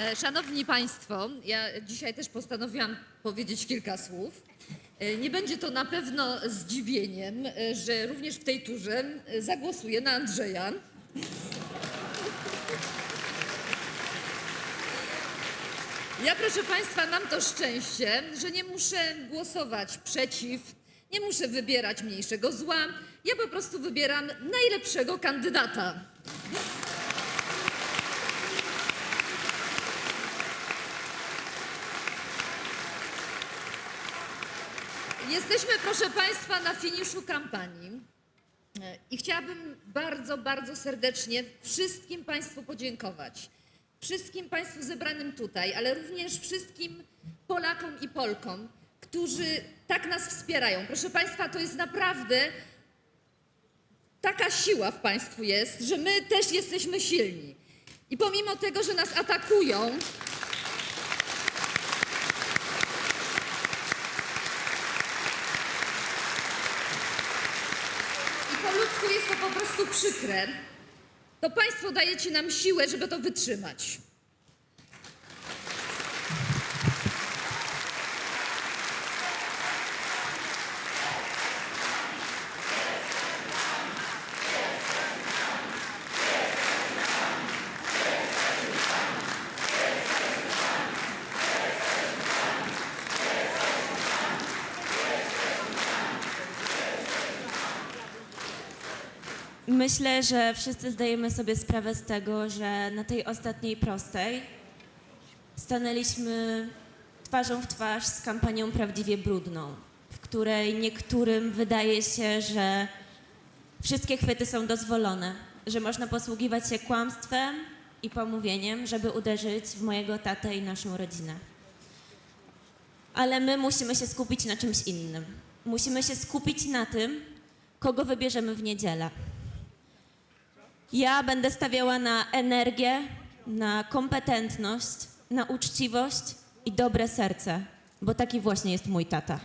E, Szanowni Państwo, ja dzisiaj też postanowiłam powiedzieć kilka słów. E, Nie będzie to na pewno zdziwieniem, e, że również w tej turze zagłosuję na Andrzeja. Ja, proszę Państwa, mam to szczęście, że nie muszę głosować przeciw, nie muszę wybierać mniejszego zła. Ja po prostu wybieram najlepszego kandydata. Jesteśmy, proszę Państwa, na finiszu kampanii. I chciałabym bardzo, bardzo serdecznie wszystkim Państwu podziękować. Wszystkim Państwu zebranym tutaj, ale również wszystkim Polakom i Polkom, którzy tak nas wspierają. Proszę Państwa, to jest naprawdę taka siła w Państwu jest, że my też jesteśmy silni. I pomimo tego, że nas atakują, ludzku jest to po prostu przykre, to Państwo dajecie nam siłę, żeby to wytrzymać. Myślę, że wszyscy zdajemy sobie sprawę z tego, że na tej ostatniej prostej stanęliśmy twarzą w twarz z kampanią prawdziwie brudną, w której niektórym wydaje się, że wszystkie chwyty są dozwolone, że można posługiwać się kłamstwem i pomówieniem, żeby uderzyć w mojego tatę i naszą rodzinę. Ale my musimy się skupić na czymś innym. Musimy się skupić na tym, kogo wybierzemy w niedzielę. Ja będę stawiała na energię, na kompetentność, na uczciwość i dobre serce, bo taki właśnie jest mój tata.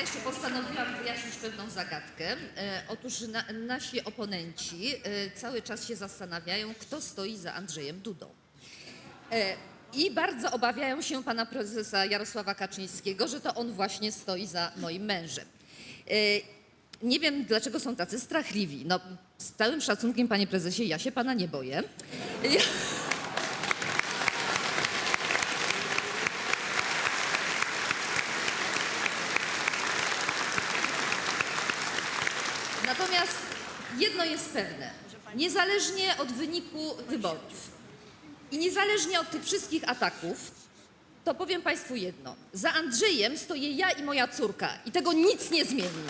Jeszcze postanowiłam wyjaśnić pewną zagadkę. E, otóż na, nasi oponenci e, cały czas się zastanawiają, kto stoi za Andrzejem Dudą. E, I bardzo obawiają się pana prezesa Jarosława Kaczyńskiego, że to on właśnie stoi za moim mężem. E, nie wiem, dlaczego są tacy strachliwi. No, z całym szacunkiem, panie prezesie, ja się pana nie boję. Ja... Natomiast jedno jest pewne. Niezależnie od wyniku wyborów i niezależnie od tych wszystkich ataków, to powiem Państwu jedno. Za Andrzejem stoję ja i moja córka i tego nic nie zmieni.